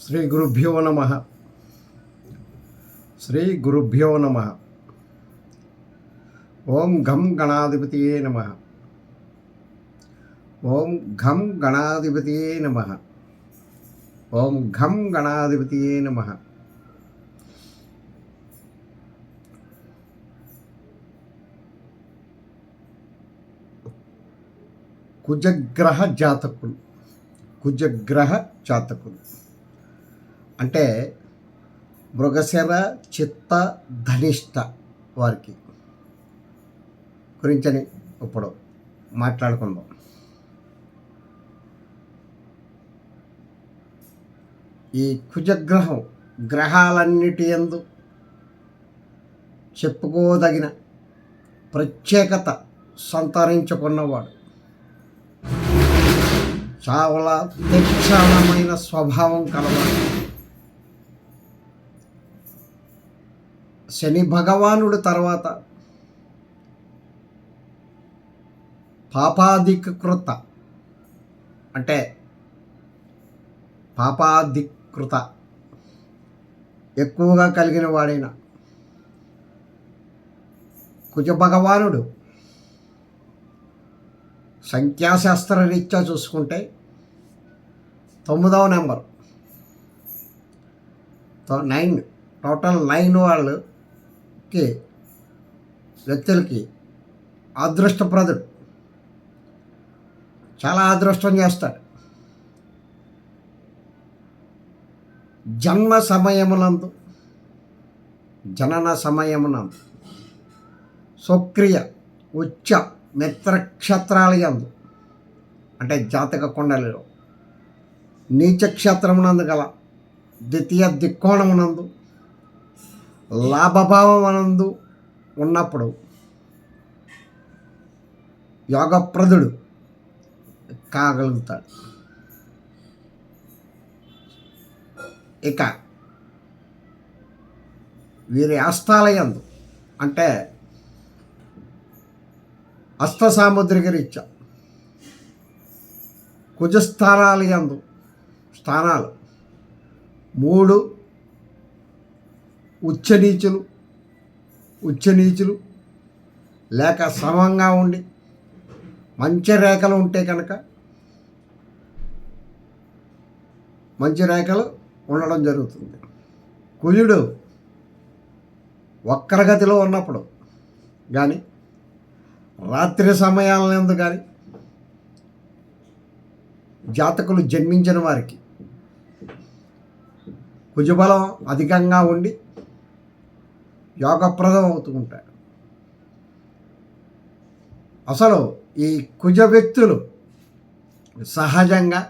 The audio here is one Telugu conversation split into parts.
శ్రీ గురుభ్యో నమ శ్రీ గురుభ్యో నమ ఓం ఘం గణాధిపతియే నమ ఓం ఘం గణాధిపతియే నమ ఓం ఘం గణాధిపతియే నమ కుజగ్రహ జాతకులు కుజగ్రహ జాతకులు అంటే మృగశిర చిత్త ధనిష్ట వారికి గురించని ఇప్పుడు మాట్లాడుకుందాం. ఈ కుజగ్రహం గ్రహాలన్నిటి ఎందు చెప్పుకోదగిన ప్రత్యేకత సంతరించుకున్నవాడు. చాలా తీక్షణమైన స్వభావం కలవాడు. శని భగవానుడు తర్వాత. పాపాధికృత అంటే పాపాధికృత ఎక్కువగా కలిగిన వాడైన. కుజ భగవానుడు సంఖ్యాశాస్త్ర రీత్యా చూసుకుంటే తొమ్మిదవ నెంబర్. నైన్ టోటల్ నైన్ వాళ్ళు కి వ్యక్తులకి అదృష్టప్రదుడు. చాలా అదృష్టం చేస్తాడు. జన్మ సమయమునందు జనన సమయమునందు స్వక్రియ ఉచ్చ మిత్రక్షత్రాల యందు అంటే జాతక కుండలిలో నీచక్షేత్రమునందు గల ద్వితీయ దిక్కోణమునందు లాభభావం అనందు ఉన్నప్పుడు యోగప్రదుడు కాగలుగుతాడు. ఇక వీరి అస్తాలయందు అంటే అస్త సాముద్రిక రీత్యా కుజస్థానాలు యందు స్థానాలు మూడు ఉచ్చనీచులు ఉచ్చనీచులు లేక సమంగా ఉండి మంచి రేఖలు ఉంటే కనుక మంచి రేఖలు ఉండడం జరుగుతుంది. కుజుడు వక్రగతిలో ఉన్నప్పుడు కానీ రాత్రి సమయాలందు కానీ జాతకులు జన్మించిన వారికి కుజబలం అధికంగా ఉండి యోగప్రదం అవుతూ ఉంటాడు అసలు ఈ కుజ వ్యక్తులు సహజంగా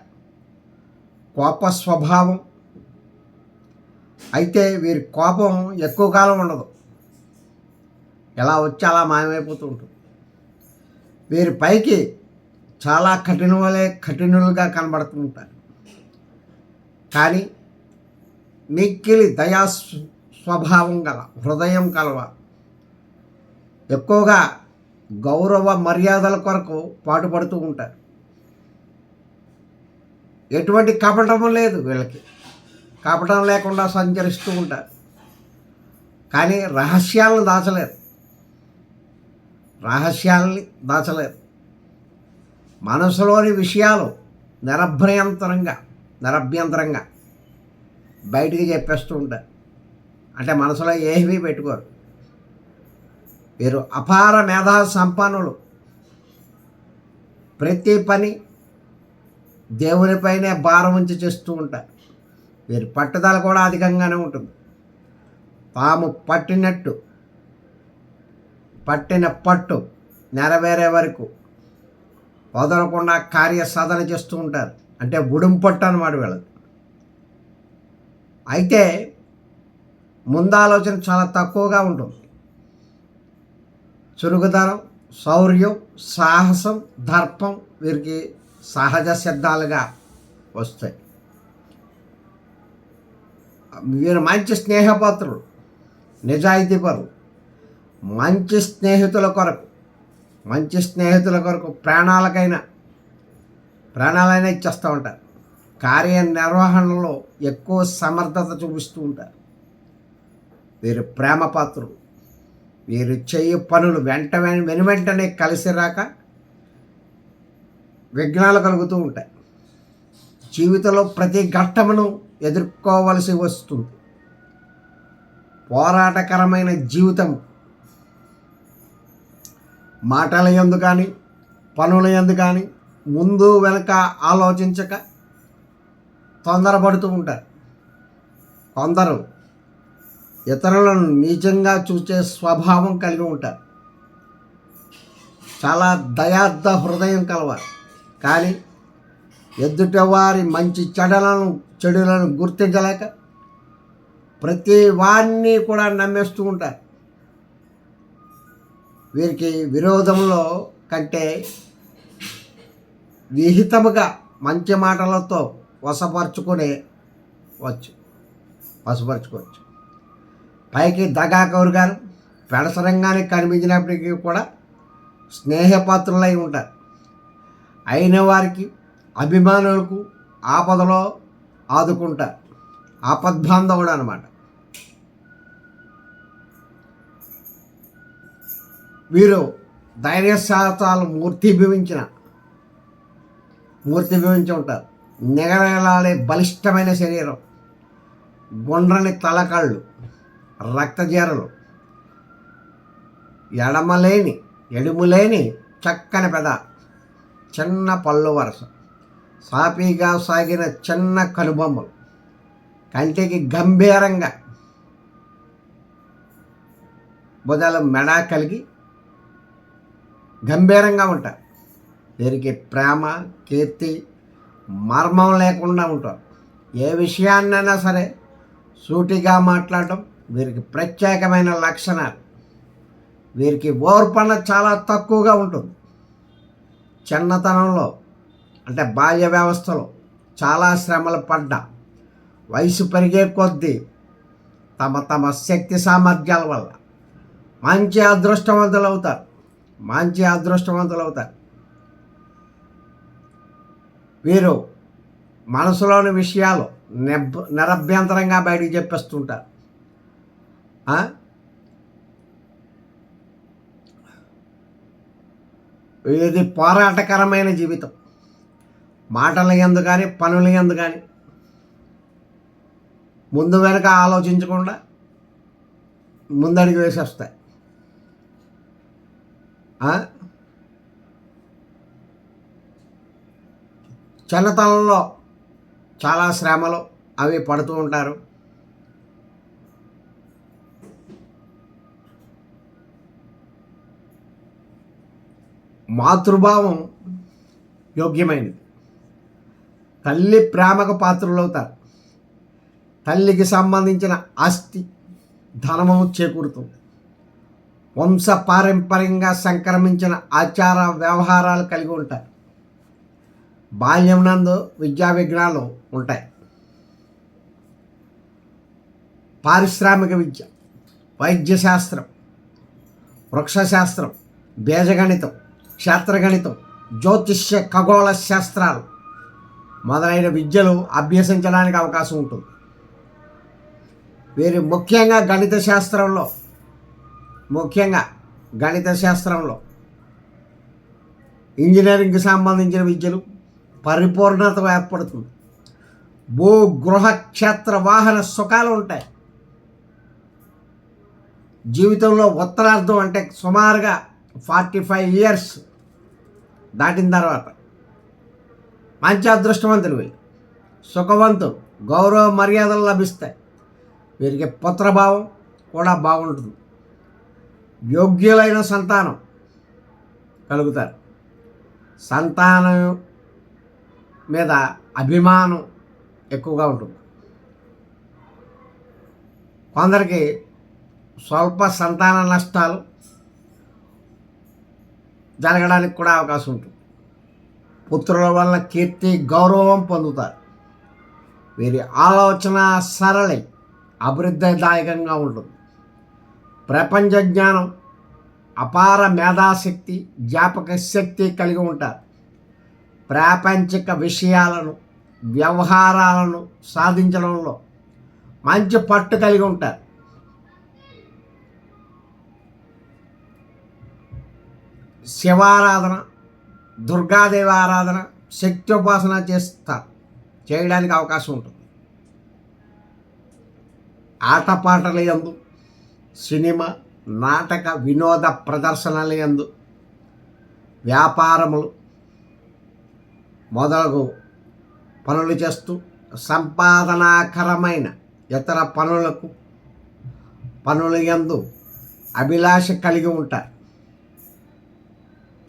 కోప స్వభావం అయితే వీరి కోపం ఎక్కువ కాలం ఉండదు. ఎలా వచ్చి అలా మాయమైపోతూ ఉంటుంది. వీరి పైకి చాలా కఠినలే కఠినులుగా కనబడుతూ ఉంటారు. కానీ మిక్కిలి దయా స్వభావం గల హృదయం కలవ. ఎక్కువగా గౌరవ మర్యాదల కొరకు పాటుపడుతూ ఉంటారు. ఎటువంటి కపటము లేదు వీళ్ళకి. కపటం లేకుండా సంచరిస్తూ ఉంటారు. కానీ రహస్యాలను దాచలేరు. రహస్యాల్ని దాచలేరు. మనసులోని విషయాలు నిరభ్యంతరంగా నిరభ్యంతరంగా బయటికి చెప్పేస్తూ ఉంటారు. అంటే మనసులో ఏమీ పెట్టుకోరు. వీరు అపార మేధా సంపన్నులు. ప్రతి పని దేవునిపైనే భారం ఉంచి చేస్తూ ఉంటారు. వీరి పట్టుదల కూడా అధికంగానే ఉంటుంది. తాము పట్టినట్టు పట్టిన పట్టు నెరవేరే వరకు వదలకుండా కార్య సాధన చేస్తూ ఉంటారు. అంటే బుడుం పట్టు అనమాట వీళ్ళది. అయితే ముందాలోచన చాలా తక్కువగా ఉంటుంది. చురుకుదనం శౌర్యం సాహసం దర్పం వీరికి సహజ సిద్ధాలుగా వస్తాయి. వీరు మంచి స్నేహపాత్రులు నిజాయితీపరులు మంచి స్నేహితుల కొరకు మంచి స్నేహితుల కొరకు ప్రాణాలకైనా ప్రాణాలైనా ఇచ్చేస్తూ ఉంటారు. కార్య నిర్వహణలో ఎక్కువ సమర్థత చూపిస్తూ ఉంటారు. వీరు ప్రేమ పాత్రులు. వీరు చేయు పనులు వెంట వెను వెంటనే కలిసి రాక విఘ్నాలు కలుగుతూ ఉంటాయి. జీవితంలో ప్రతి ఘట్టమును ఎదుర్కోవలసి వస్తుంది. పోరాటకరమైన జీవితం. మాటల ఎందు కానీ పనుల ఎందు కానీ ముందు వెనక ఆలోచించక తొందరపడుతూ ఉంటారు. కొందరు ఇతరులను నీచంగా చూసే స్వభావం కలిగి ఉంటారు. చాలా దయార్థ హృదయం కలవారు. కానీ ఎదుటవారి మంచి చెడలను చెడులను గుర్తించలేక ప్రతి వారిని కూడా నమ్మేస్తూ ఉంటారు. వీరికి విరోధంలో కంటే విహితముగా మంచి మాటలతో వశపరుచుకునే వచ్చు వశపరుచుకోవచ్చు. పైకి దగాకౌరు గారు పెడసరంగానికి కనిపించినప్పటికీ కూడా స్నేహపాత్రులై ఉంటారు. అయిన వారికి అభిమానులకు ఆపదలో ఆదుకుంటారు. ఆపద్బాంధవుడు అనమాట వీరు ధైర్యశాతాలు మూర్తిభవించిన మూర్తిభవించి ఉంటారు. నిగరలాడే బలిష్టమైన శరీరం గుండ్రని తలకళ్ళు రక్తజీరలు. ఎడమలేని ఎడుములేని చక్కని పెద. చిన్న పళ్ళు వరస. సాపీగా సాగిన చిన్న కనుబొమ్మలు. కంటికి గంభీరంగా. బుధలు మెడ కలిగి గంభీరంగా ఉంటారు. వీరికి ప్రేమ కీర్తి మర్మం లేకుండా ఉంటారు. ఏ విషయాన్నైనా సరే సూటిగా మాట్లాడటం వీరికి ప్రత్యేకమైన లక్షణాలు. వీరికి ఓర్పణ చాలా తక్కువగా ఉంటుంది. చిన్నతనంలో అంటే బాల్య వ్యవస్థలో చాలా శ్రమలు పడ్డ వయసు పెరిగే కొద్దీ తమ తమ శక్తి సామర్థ్యాల వల్ల మంచి అదృష్టవంతులు అవుతారు మంచి అదృష్టవంతులు అవుతారు వీరు మనసులోని విషయాలు నెబ్ నిరభ్యంతరంగా బయటికి చెప్పేస్తుంటారు. ఇది పోరాటకరమైన జీవితం. మాటల ఎందు కానీ పనుల ఎందు కానీ ముందు వెనక ఆలోచించకుండా ముందడిగి వేసేస్తాయి చిన్నతనంలో చాలా శ్రమలు అవి పడుతూ ఉంటారు. మాతృభావం యోగ్యమైనది. తల్లి ప్రేమకు పాత్రలవుతారు. తల్లికి సంబంధించిన ఆస్తి ధనము చేకూరుతుంది. వంశ పారంపర్యంగా సంక్రమించిన ఆచార వ్యవహారాలు కలిగి ఉంటారు బాల్యం నందు విద్యా విఘ్నాలు ఉంటాయి. పారిశ్రామిక విద్య వైద్యశాస్త్రం వృక్షశాస్త్రం బీజగణితం క్షేత్రగణితం జ్యోతిష్య ఖగోళ శాస్త్రాలు మొదలైన విద్యలు అభ్యసించడానికి అవకాశం ఉంటుంది. వీరు ముఖ్యంగా గణిత శాస్త్రంలో ముఖ్యంగా గణిత శాస్త్రంలో ఇంజనీరింగ్కి సంబంధించిన విద్యలు పరిపూర్ణత ఏర్పడుతుంది. భూ గృహ క్షేత్ర వాహన సుఖాలు ఉంటాయి. జీవితంలో ఉత్తరార్థం అంటే సుమారుగా ఫార్టీ ఫైవ్ ఇయర్స్ దాటిన తర్వాత మంచి అదృష్టవంతులు వీళ్ళు. సుఖవంతులు గౌరవ మర్యాదలు లభిస్తాయి. వీరికి పుత్రభావం కూడా బాగుంటుంది. యోగ్యులైన సంతానం కలుగుతారు. సంతానం మీద అభిమానం ఎక్కువగా ఉంటుంది. కొందరికి స్వల్ప సంతాన నష్టాలు జరగడానికి కూడా అవకాశం ఉంటుంది. పుత్రుల వల్ల కీర్తి గౌరవం పొందుతారు. వీరి ఆలోచన సరళి అభివృద్ధిదాయకంగా ఉంటుంది. ప్రపంచ జ్ఞానం అపార మేధాశక్తి జ్ఞాపక శక్తి కలిగి ఉంటారు. ప్రాపంచిక విషయాలను వ్యవహారాలను సాధించడంలో మంచి పట్టు కలిగి ఉంటారు. శివారాధన దుర్గాదేవి ఆరాధన ఉపాసన చేస్తారు చేయడానికి అవకాశం ఉంటుంది. ఆటపాటల యందు సినిమా నాటక వినోద ప్రదర్శనల యందు వ్యాపారములు మొదలగు పనులు చేస్తూ సంపాదనాకరమైన ఇతర పనులకు పనుల యందు అభిలాష కలిగి ఉంటారు.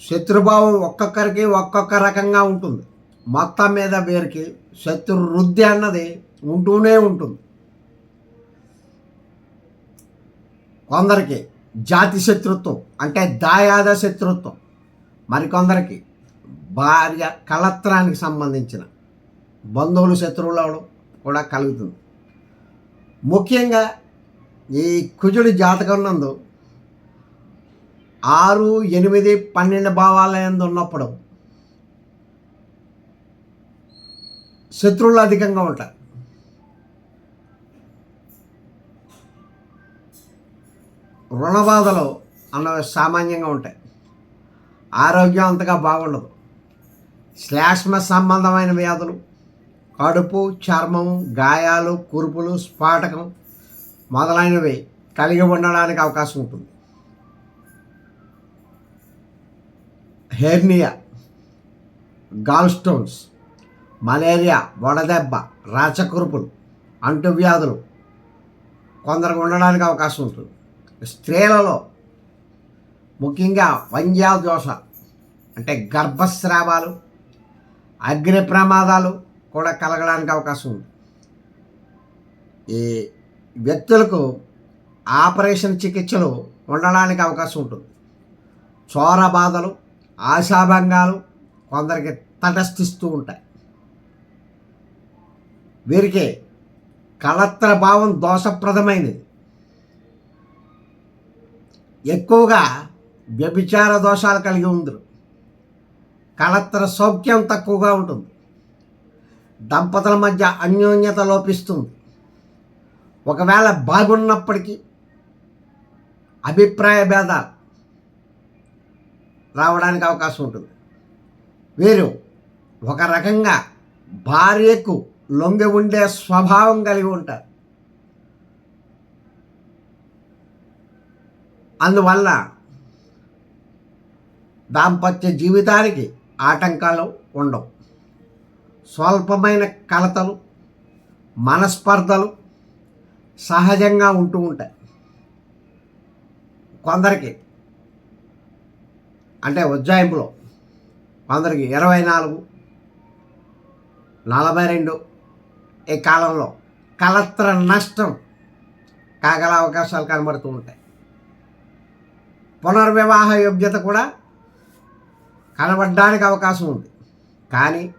శత్రుభావం ఒక్కొక్కరికి ఒక్కొక్క రకంగా ఉంటుంది. మొత్తం మీద వీరికి శత్రు వృద్ధి అన్నది ఉంటూనే ఉంటుంది. కొందరికి జాతి శత్రుత్వం అంటే దాయాద శత్రుత్వం. మరికొందరికి భార్య కళత్రానికి సంబంధించిన బంధువులు శత్రువులు కూడా కలుగుతుంది. ముఖ్యంగా ఈ కుజుడి జాతకం నందు ఆరు ఎనిమిది పన్నెండు భావాలయంలో ఉన్నప్పుడు శత్రువులు అధికంగా ఉంటారు. రుణబాధలు అన్నవి సామాన్యంగా ఉంటాయి. ఆరోగ్యం అంతగా బాగుండదు. శ్లాష్మ సంబంధమైన వ్యాధులు కడుపు చర్మం గాయాలు కురుపులు స్ఫాటకం మొదలైనవి కలిగి ఉండడానికి అవకాశం ఉంటుంది. హెర్నియా గాల్ స్టోన్స్ మలేరియా వడదెబ్బ రాచకురుపులు అంటువ్యాధులు కొందరికి ఉండడానికి అవకాశం ఉంటుంది. స్త్రీలలో ముఖ్యంగా వంజ్యా దోష అంటే గర్భస్రావాలు అగ్ని ప్రమాదాలు కూడా కలగడానికి అవకాశం ఉంది ఈ వ్యక్తులకు ఆపరేషన్ చికిత్సలు ఉండడానికి అవకాశం ఉంటుంది. చోర బాధలు ఆశాభంగాలు కొందరికి తటస్థిస్తూ ఉంటాయి. వీరికి కళత్ర భావం దోషప్రదమైనది. ఎక్కువగా వ్యభిచార దోషాలు కలిగి ఉందరు. కళత్ర సౌఖ్యం తక్కువగా ఉంటుంది. దంపతుల మధ్య అన్యోన్యత లోపిస్తుంది. ఒకవేళ బాగున్నప్పటికీ అభిప్రాయ భేదాలు రావడానికి అవకాశం ఉంటుంది. వీరు ఒక రకంగా భార్యకు లొంగి ఉండే స్వభావం కలిగి ఉంటారు. అందువల్ల దాంపత్య జీవితానికి ఆటంకాలు ఉండవు. స్వల్పమైన కలతలు మనస్పర్ధలు సహజంగా ఉంటూ ఉంటాయి. కొందరికి అంటే ఉజ్జాయింపులో కొందరికి ఇరవై నాలుగు నలభై రెండు ఈ కాలంలో కలత్ర నష్టం కాగల అవకాశాలు కనబడుతూ ఉంటాయి. పునర్వివాహ యోగ్యత కూడా కనబడడానికి అవకాశం ఉంది. కానీ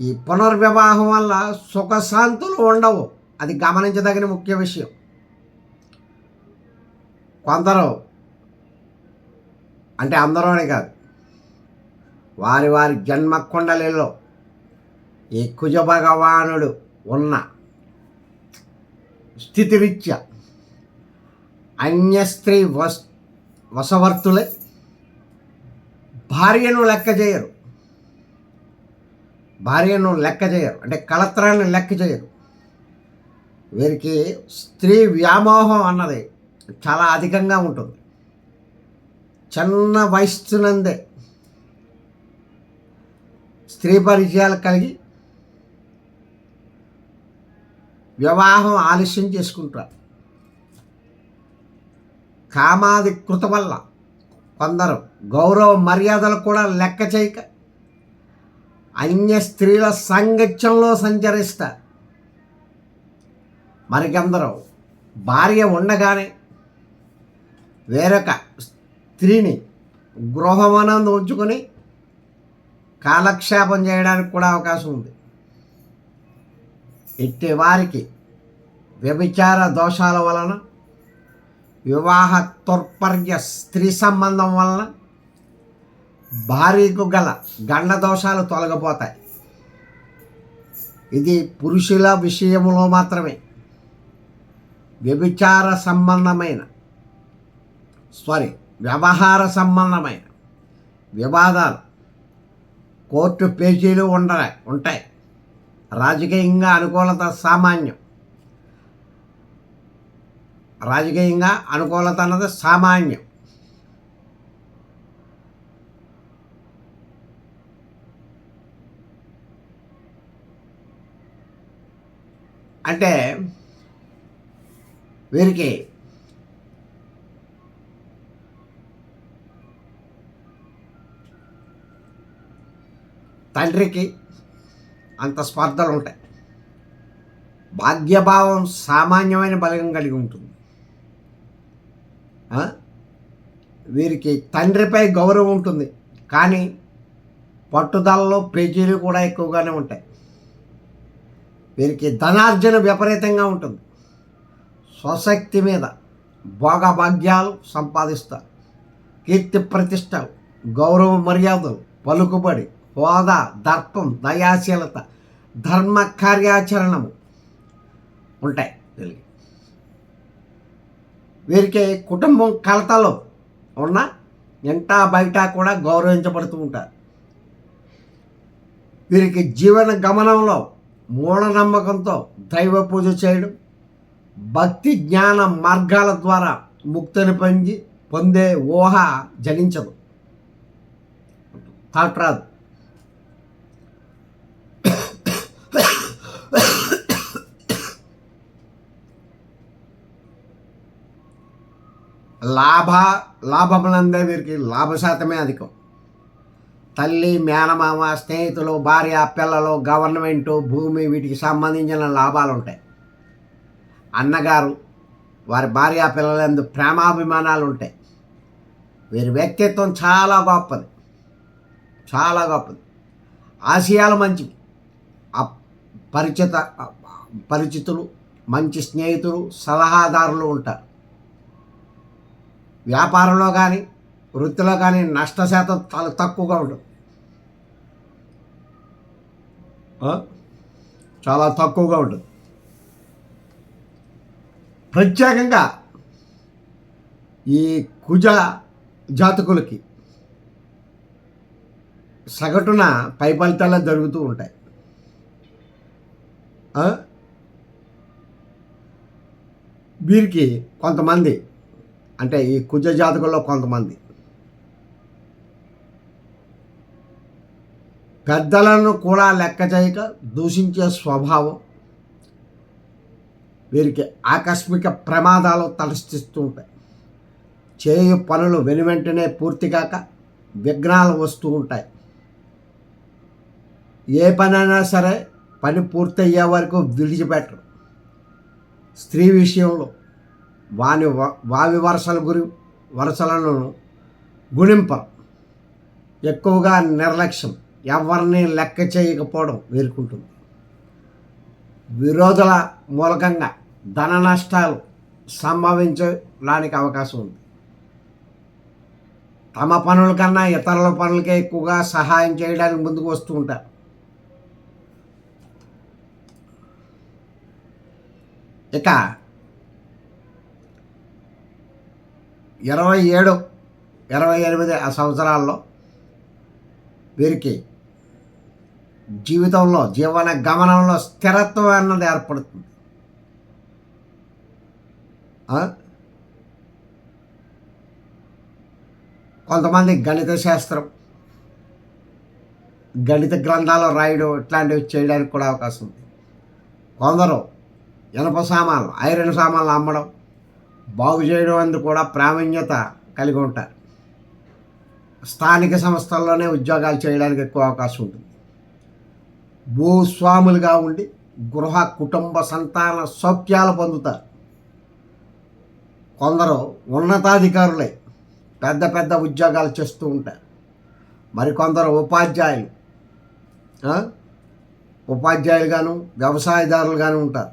ఈ పునర్వివాహం వల్ల సుఖశాంతులు ఉండవు. అది గమనించదగిన ముఖ్య విషయం. కొందరు అంటే అందరూ అని కాదు. వారి వారి జన్మ కుండలిలో ఈ కుజ భగవానుడు ఉన్న స్థితిరీత్యా అన్య స్త్రీ వస్ వశవర్తులై భార్యను లెక్క చేయరు. భార్యను లెక్క చేయరు. అంటే కళత్రాన్ని లెక్క చేయరు. వీరికి స్త్రీ వ్యామోహం అన్నది చాలా అధికంగా ఉంటుంది. చిన్న వయస్సునందే. స్త్రీ పరిచయాలు కలిగి వివాహం ఆలస్యం చేసుకుంటారు కామాది కృత వల్ల కొందరు గౌరవ మర్యాదలు కూడా లెక్క చేయక అన్య స్త్రీల సాంగత్యంలో సంచరిస్తారు మరికొందరు భార్య ఉండగానే వేరొక స్త్రీని గృహమనందు ఉంచుకొని కాలక్షేపం చేయడానికి కూడా అవకాశం ఉంది. ఎట్టి వారికి వ్యభిచార దోషాల వలన వివాహ తుర్పర్య స్త్రీ సంబంధం వలన భార్యకు గల గండ దోషాలు తొలగిపోతాయి. ఇది పురుషుల విషయంలో మాత్రమే. వ్యభిచార సంబంధమైన సారీ వ్యవహార సంబంధమైన వివాదాలు కోర్టు పేజీలు ఉండ ఉంటాయి. రాజకీయంగా అనుకూలత సామాన్యం. రాజకీయంగా అనుకూలత అన్నది సామాన్యం. అంటే వీరికి తండ్రికి అంత స్పర్ధలు ఉంటాయి. భాగ్యభావం సామాన్యమైన బలగం కలిగి ఉంటుంది. వీరికి తండ్రిపై గౌరవం ఉంటుంది. కానీ పట్టుదలలో పేజీలు కూడా ఎక్కువగానే ఉంటాయి. వీరికి ధనార్జన విపరీతంగా ఉంటుంది. స్వశక్తి మీద భోగభాగ్యాలు సంపాదిస్తారు. కీర్తి ప్రతిష్టలు గౌరవ మర్యాదలు పలుకుబడి హోదా దర్పం దయాశీలత ధర్మ కార్యాచరణము ఉంటాయి వీళ్ళకి. వీరికి కుటుంబం కలతలో ఉన్న ఇంటా బయట కూడా గౌరవించబడుతూ ఉంటారు. వీరికి జీవన గమనంలో మూఢనమ్మకంతో దైవ పూజ చేయడం భక్తి జ్ఞాన మార్గాల ద్వారా ముక్తిని పొంది పొందే ఊహ జనించదు. థాట్ రాదు. లాభ లాభములందే వీరికి లాభ శాతమే అధికం. తల్లి మేనమామ స్నేహితులు భార్య పిల్లలు గవర్నమెంటు భూమి వీటికి సంబంధించిన లాభాలు ఉంటాయి అన్నగారు వారి భార్య పిల్లలందు ప్రేమాభిమానాలు ఉంటాయి వీరి వ్యక్తిత్వం చాలా గొప్పది. చాలా గొప్పది. ఆశయాలు మంచివి. పరిచిత పరిచితులు మంచి స్నేహితులు సలహాదారులు ఉంటారు. వ్యాపారంలో కానీ వృత్తిలో కానీ నష్ట శాతం చాలా తక్కువగా ఉంటుంది చాలా తక్కువగా ఉంటుంది ప్రత్యేకంగా ఈ కుజ జాతకులకి సగటున పై ఫలితాలు జరుగుతూ ఉంటాయి. వీరికి కొంతమంది అంటే ఈ కుజ జాతకంలో కొంతమంది. పెద్దలను కూడా లెక్క చేయక దూషించే స్వభావం వీరికి ఆకస్మిక ప్రమాదాలు తలసిస్తూ ఉంటాయి. చేయు పనులు వెను వెంటనే పూర్తి కాక విఘ్నాలు వస్తూ ఉంటాయి. ఏ పనైనా సరే పని పూర్తయ్యే వరకు విడిచిపెట్టరు. స్త్రీ విషయంలో వాని వ- వావి వరసల గురి వరసలను గుణింపరు ఎక్కువగా నిర్లక్ష్యం. ఎవరిని లెక్క చేయకపోవడం వేరుకుంటుంది. విరోధుల మూలకంగా ధన నష్టాలు సంభవించడానికి అవకాశం ఉంది. తమ పనుల కన్నా ఇతరుల పనులకే ఎక్కువగా సహాయం చేయడానికి ముందుకు వస్తూ ఉంటారు. ఇక ఇరవై ఏడు ఇరవై ఎనిమిది ఆ సంవత్సరాల్లో వీరికి జీవితంలో జీవన గమనంలో స్థిరత్వం అన్నది ఏర్పడుతుంది. కొంతమంది గణిత శాస్త్రం గణిత గ్రంథాలు రాయడం ఇట్లాంటివి చేయడానికి కూడా అవకాశం ఉంది. కొందరు ఇనప సామాన్లు ఐరన్ సామాన్లు అమ్మడం బాగు చేయడం అందు కూడా ప్రావీణ్యత కలిగి ఉంటారు. స్థానిక సంస్థల్లోనే ఉద్యోగాలు చేయడానికి ఎక్కువ అవకాశం ఉంటుంది. భూస్వాములుగా ఉండి గృహ కుటుంబ సంతాన సౌఖ్యాలు పొందుతారు. కొందరు ఉన్నతాధికారులే పెద్ద పెద్ద ఉద్యోగాలు చేస్తూ ఉంటారు. మరికొందరు ఉపాధ్యాయులు ఉపాధ్యాయులుగాను వ్యవసాయదారులుగాను ఉంటారు.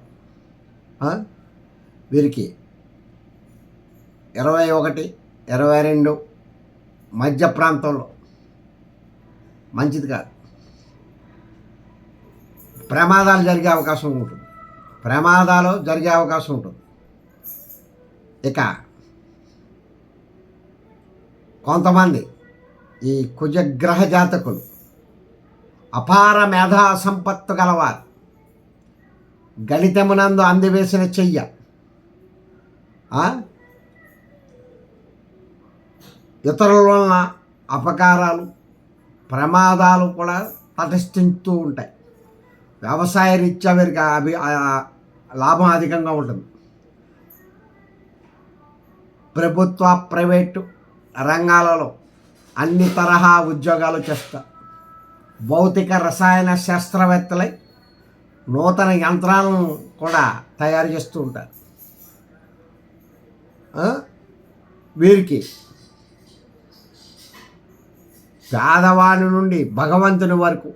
వీరికి ఇరవై ఒకటి ఇరవై రెండు మధ్య ప్రాంతంలో. మంచిది కాదు. ప్రమాదాలు జరిగే అవకాశం ఉంటుంది. ప్రమాదాలు జరిగే అవకాశం ఉంటుంది. ఇక కొంతమంది ఈ కుజగ్రహ జాతకులు అపార మేధా సంపత్తు గలవారు. గణితమునందు అందివేసిన చెయ్య. ఇతరుల వలన అపకారాలు ప్రమాదాలు కూడా తటస్థిస్తూ ఉంటాయి. వ్యవసాయ రీత్యా వీరికి అభి లాభం అధికంగా ఉంటుంది. ప్రభుత్వ ప్రైవేటు రంగాలలో అన్ని తరహా ఉద్యోగాలు చేస్తారు భౌతిక రసాయన శాస్త్రవేత్తలై నూతన యంత్రాలను కూడా తయారు చేస్తూ ఉంటారు. వీరికి పేదవాని నుండి భగవంతుని వరకు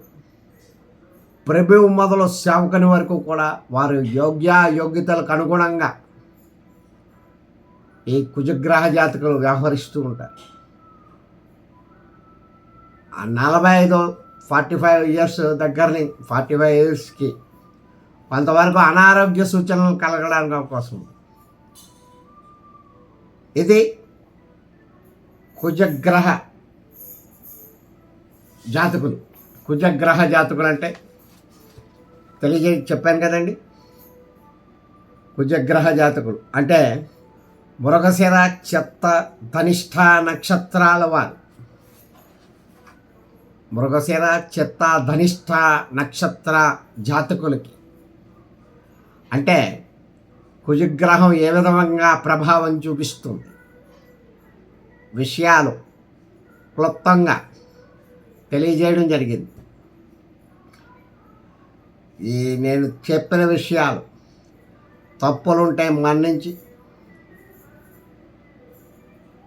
ప్రభువు మొదలు సేవకుని వరకు కూడా వారు యోగ్య యోగ్యతలకు అనుగుణంగా ఈ కుజగ్రహ జాతకులు వ్యవహరిస్తూ ఉంటారు. ఆ నలభై ఐదు ఫార్టీ ఫైవ్ ఇయర్స్ దగ్గరని ఫార్టీ ఫైవ్ ఇయర్స్కి కొంతవరకు అనారోగ్య సూచనలు కలగడానికి అవకాశం ఉంది. ఇది కుజగ్రహ జాతకులు. కుజగ్రహ జాతకులు అంటే తెలియజే చెప్పాను కదండి. కుజగ్రహ జాతకులు. అంటే మృగశిర చెత్త ధనిష్ట నక్షత్రాల వారు. మృగశిర చెత్త ధనిష్ట నక్షత్ర జాతకులకి. అంటే కుజగ్రహం ఏ విధంగా ప్రభావం చూపిస్తుంది? విషయాలు క్లుప్తంగా తెలియజేయడం జరిగింది. ఈ నేను చెప్పిన విషయాలు తప్పులుంటే మన్నించి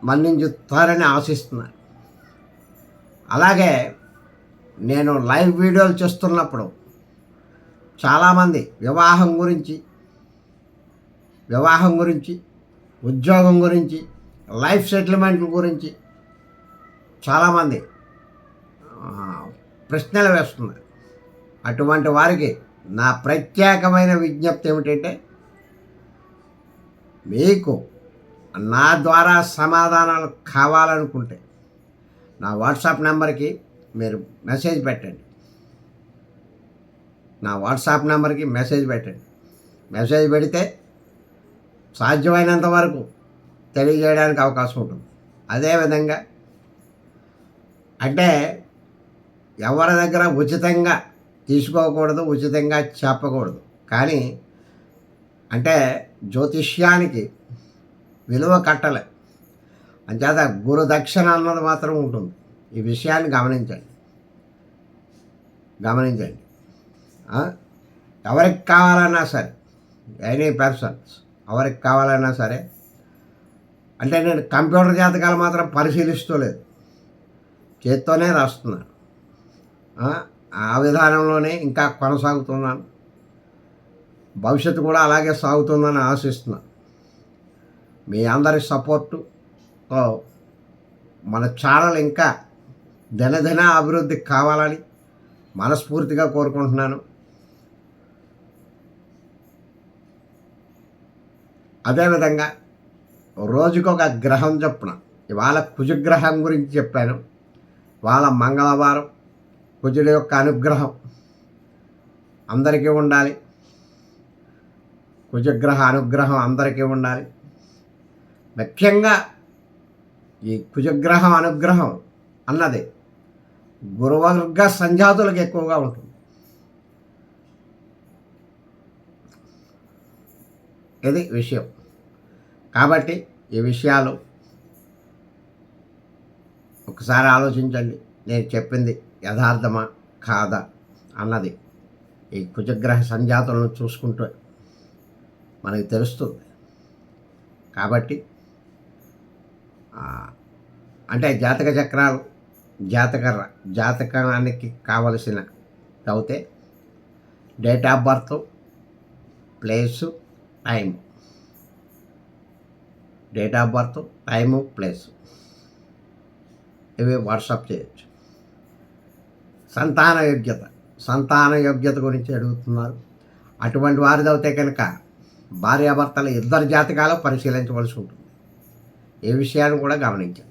మన్నించుతారని ఆశిస్తున్నాను. అలాగే నేను లైవ్ వీడియోలు చూస్తున్నప్పుడు చాలామంది వివాహం గురించి వివాహం గురించి ఉద్యోగం గురించి లైఫ్ సెటిల్మెంట్ల గురించి చాలామంది ప్రశ్నలు వేస్తుంది. అటువంటి వారికి నా ప్రత్యేకమైన విజ్ఞప్తి ఏమిటంటే మీకు నా ద్వారా సమాధానాలు కావాలనుకుంటే నా వాట్సాప్ నెంబర్కి మీరు మెసేజ్ పెట్టండి. నా వాట్సాప్ నెంబర్కి మెసేజ్ పెట్టండి. మెసేజ్ పెడితే సాధ్యమైనంత వరకు తెలియజేయడానికి అవకాశం ఉంటుంది. అదేవిధంగా అంటే ఎవరి దగ్గర ఉచితంగా తీసుకోకూడదు ఉచితంగా చెప్పకూడదు. కానీ అంటే జ్యోతిష్యానికి విలువ కట్టలే. అంచేత గురుదక్షిణ అన్నది మాత్రం ఉంటుంది. ఈ విషయాన్ని గమనించండి. గమనించండి. ఎవరికి కావాలన్నా సరే ఎనీ పర్సన్స్ ఎవరికి కావాలన్నా సరే అంటే నేను కంప్యూటర్ జాతకాలు మాత్రం పరిశీలిస్తూ లేదు. చేత్తోనే రాస్తున్నాను. ఆ? విధానంలోనే ఇంకా కొనసాగుతున్నాను. భవిష్యత్తు కూడా అలాగే సాగుతుందని ఆశిస్తున్నాను మీ అందరి సపోర్టుతో మన ఛానల్ ఇంకా దినదిన అభివృద్ధి కావాలని మనస్ఫూర్తిగా కోరుకుంటున్నాను. అదేవిధంగా రోజుకొక గ్రహం చొప్పున ఇవాళ కుజగ్రహం గురించి చెప్పాను. వాళ్ళ మంగళవారం. కుజుడి యొక్క అనుగ్రహం అందరికీ ఉండాలి. కుజగ్రహ అనుగ్రహం అందరికీ ఉండాలి. ముఖ్యంగా ఈ కుజగ్రహం అనుగ్రహం అన్నది గురువర్గ సంజాతులకు ఎక్కువగా ఉంటుంది. ఇది విషయం. కాబట్టి ఈ విషయాలు ఒకసారి ఆలోచించండి. నేను చెప్పింది యథార్థమా? కాదా? అన్నది. ఈ కుజగ్రహ సంజాతులను చూసుకుంటూ మనకి తెలుస్తుంది. కాబట్టి అంటే జాతక చక్రాలు జాతక జాతకానికి కావలసిన అవుతే date of birth place time. Date of birth time place. ఇవి వాట్సాప్ చేయొచ్చు. సంతాన యోగ్యత సంతాన యోగ్యత గురించి అడుగుతున్నారు. అటువంటి వారిదైతే కనుక భార్యాభర్తల ఇద్దరు జాతకాలు పరిశీలించవలసి ఉంటుంది. ఏ విషయాన్ని కూడా గమనించాలి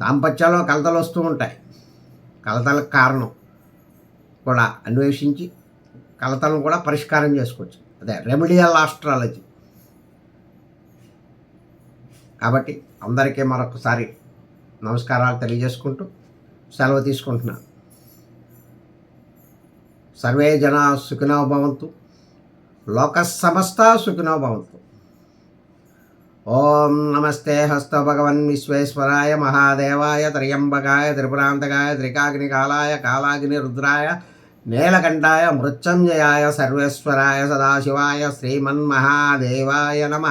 దాంపత్యంలో కలతలు వస్తూ ఉంటాయి. కలతలకు కారణం కూడా అన్వేషించి కలతలను కూడా పరిష్కారం చేసుకోవచ్చు. అదే రెమిడియల్ ఆస్ట్రాలజీ. కాబట్టి అందరికీ మరొకసారి నమస్కారాలు తెలియజేసుకుంటూ సెలవు తీసుకుంటున్నాను. సర్వే జన సుఖినో భవంతు. లోక సమస్త సుఖినో భవంతు. ఓం నమస్తే హస్త భగవన్ విశ్వేశ్వరాయ మహాదేవాయ త్రయంబకాయ త్రిపురాంతకాయ త్రికాగ్నికాలాయ కాలాగ్ని రుద్రాయ నీలకంఠాయ మృత్యుంజయాయ సర్వేశ్వరాయ సదాశివాయ శ్రీమన్మహాదేవాయ నమ.